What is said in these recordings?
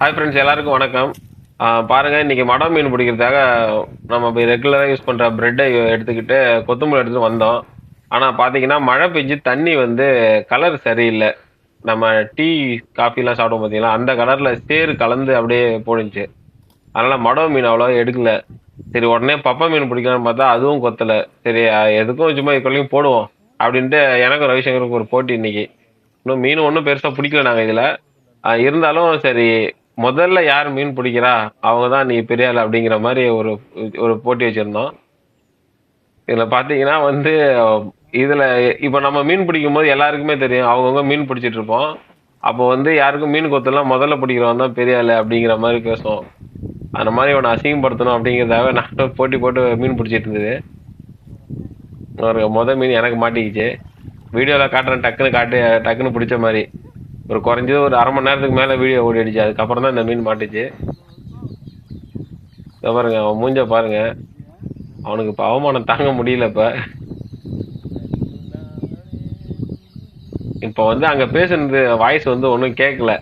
Hi friends எல்லாருக்கும் வணக்கம். பாருங்கள் இன்றைக்கி மடம் மீன் பிடிக்கிறதுக்காக நம்ம இப்போ ரெகுலராக யூஸ் பண்ணுற ப்ரெட்டை எடுத்துக்கிட்டு கொத்தமல்லி எடுத்துகிட்டு வந்தோம். ஆனால் பார்த்தீங்கன்னா மழை பெஞ்சு தண்ணி வந்து கலர் சரியில்லை. நம்ம டீ காஃபிலாம் சாப்பிடுவோம் பார்த்தீங்களா அந்த கலரில் சேறு கலந்து அப்படியே போணுச்சு அதனால் மடம் மீன் அவ்வளோ எடுக்கல. சரி உடனே பப்பா மீன் பிடிக்கலாம்னு பார்த்தா அதுவும் கொத்தலை. சரி எதுக்கும் சும்மா இதுக்குள்ளேயும் போடுவோம் அப்படின்ட்டு எனக்கும் ரவிசங்கருக்கும் ஒரு போட்டி இன்னைக்கு. இன்னும் மீன் ஒன்றும் பெருசாக பிடிக்கல நாங்கள் இதில். இருந்தாலும் சரி முதல்ல யார் மீன் பிடிக்கிறா? அவங்க தான் நீ பெரிய ஆள் அப்படிங்கிற மாதிரி ஒரு ஒரு போட்டி வச்சுருந்தோம். இதில் பார்த்தீங்கன்னா வந்து இதில் இப்போ நம்ம மீன் பிடிக்கும் போது எல்லாருக்குமே தெரியும். அவங்கவுங்க மீன் பிடிச்சிட்டு இருப்போம். அப்போ வந்து யாருக்கும் மீன் கொத்தெல்லாம் முதல்ல பிடிக்கிறவன் தான் பெரிய ஆள் அப்படிங்கிற மாதிரி பேசுவோம். அந்த மாதிரி இவனை அசிங்கப்படுத்தணும் அப்படிங்கிறதாவே நான் போட்டி போட்டு மீன் பிடிச்சிட்டு இருந்தது. ஒரு மொதல் மீன் எனக்கு மாட்டிக்கிச்சு. வீடியோவில் காட்டுறேன் டக்குன்னு காட்டு டக்குன்னு பிடிச்ச மாதிரி. ஒரு குறைஞ்சது ஒரு அரை மணி நேரத்துக்கு மேலே வீடியோ ஓடிடுச்சு அதுக்கப்புறம் தான் இந்த மீன் மாட்டுச்சு. இதை பாருங்க அவன் மூஞ்ச பாருங்க. அவனுக்கு இப்போ அவமானம் தாங்க முடியல இப்போ. இப்போ வந்து அங்கே பேசுனது வாய்ஸ் வந்து ஒன்றும் கேட்கல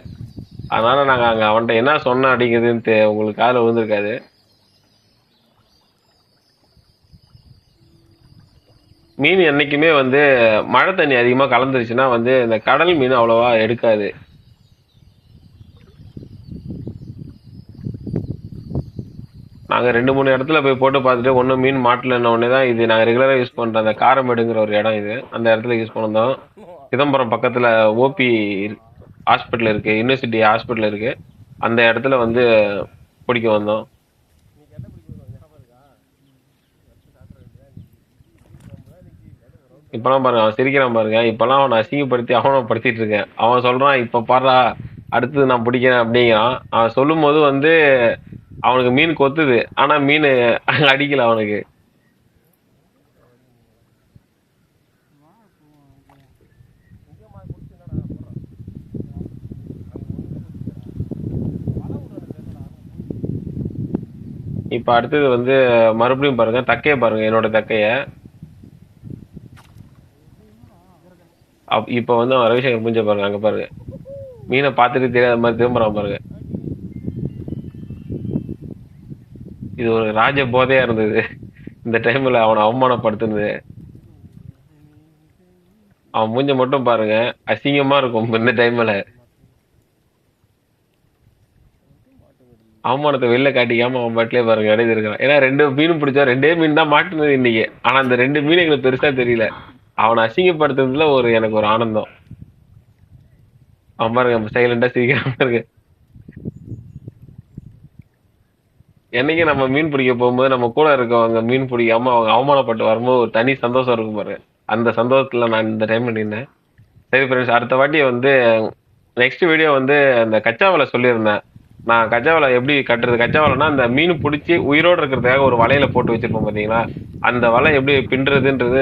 அதனால் நாங்கள் அங்கே அவன்கிட்ட என்ன சொன்னோம் அப்படிங்கிறதுன்னு தெ- உங்களுக்கு காதில் விழுந்திருக்காது. மீன் என்னைக்குமே வந்து மழை தண்ணி அதிகமாக கலந்துருச்சுன்னா வந்து இந்த கடல் மீன் அவ்வளோவா எடுக்காது. நாங்கள் ரெண்டு மூணு இடத்துல போய் போட்டு பார்த்துட்டு ஒன்றும் மீன் மாட்டலன்ன உடனே தான் இது நாங்கள் ரெகுலராக யூஸ் பண்ணுற அந்த காரமேடுங்கிற ஒரு இடம் இது. அந்த இடத்துல யூஸ் பண்ணிருந்தோம். சிதம்பரம் பக்கத்தில் ஓபி ஹாஸ்பிட்டல் இருக்குது யூனிவர்சிட்டி ஹாஸ்பிட்டல் இருக்குது அந்த இடத்துல வந்து பிடிக்க வந்தோம். இப்பெல்லாம் பாருங்க அவன் சிரிக்கிறான் பாருங்க. இப்பெல்லாம் அவனை அசிங்கப்படுத்தி அவனப்படுத்திட்டு இருக்கேன் அவன் சொல்றான் இப்ப பாடுறா அடுத்தது நான் பிடிக்கிறேன் அப்படிங்கிறான். அவன் சொல்லும் போது வந்து அவனுக்கு மீன் கொத்துது. ஆனா மீன் அடிக்கல அவனுக்கு. இப்ப அடுத்தது வந்து மறுபடியும் பாருங்க தக்கையை பாருங்க என்னோட தக்கையை. அப் இப்ப வந்து அவன் ரவிசங்கர் மூஞ்ச பாருங்க அங்க பாருங்க. மீனை பார்த்துட்டு தெரியாத மாதிரி திரும்புறான் பாருங்க. இது ஒரு ராஜ போதையா இருந்தது. இந்த டைம்ல அவனை அவமானப்படுத்துனது. அவன் மூஞ்ச மட்டும் பாருங்க அசிங்கமா இருக்கும் இந்த டைம்ல. அவமானத்தை வெளில காட்டிக்காம அவன் பாட்டிலே பாருங்க எழுதி இருக்கான் ஏன்னா ரெண்டு மீன் பிடிச்சா ரெண்டே மீன் தான் மாட்டுனது இன்னைக்கு. ஆனா அந்த ரெண்டு மீன் எங்களுக்கு பெருசா தெரியல. அவனை அசிங்கப்படுத்துறதுல ஒரு எனக்கு ஒரு ஆனந்தம். அவன் பாருங்க சைலண்டா சிரிக்காம இருக்கு என்னைக்கு நம்ம மீன் பிடிக்க போகும்போது நம்ம கூட இருக்கவங்க மீன் பிடிக்காம அவங்க அவமானப்பட்டு வரும்போது ஒரு தனி சந்தோஷம் இருக்கும் பாரு அந்த சந்தோஷத்துல நான் இந்த டைம் நின்னேன். சரி ஃப்ரெண்ட்ஸ் அடுத்த வாட்டி வந்து நெக்ஸ்ட் வீடியோ வந்து அந்த கச்சாவில் சொல்லியிருந்தேன். நான் கச்சாவலை எப்படி கட்டுறது? கச்சாவலைனா அந்த மீன் பிடிச்சி உயிரோடு இருக்கிறதுக்காக ஒரு வலையில போட்டு வச்சிருப்போம் பார்த்தீங்களா அந்த வலை எப்படி பின்றதுன்றது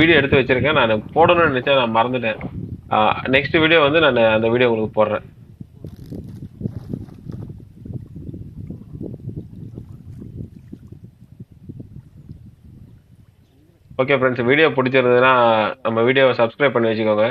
வீடியோ எடுத்து வச்சிருக்கேன். நான் போடணும்னு நினைச்சேன். நான் மறந்துட்டேன். நெக்ஸ்ட் வீடியோ வந்து நான் அந்த வீடியோ உங்களுக்கு போடுறேன். ஓகே ஃப்ரெண்ட்ஸ் வீடியோ பிடிச்சிருந்ததுன்னா நம்ம வீடியோவை சப்ஸ்கிரைப் பண்ணி வச்சுக்கோங்க.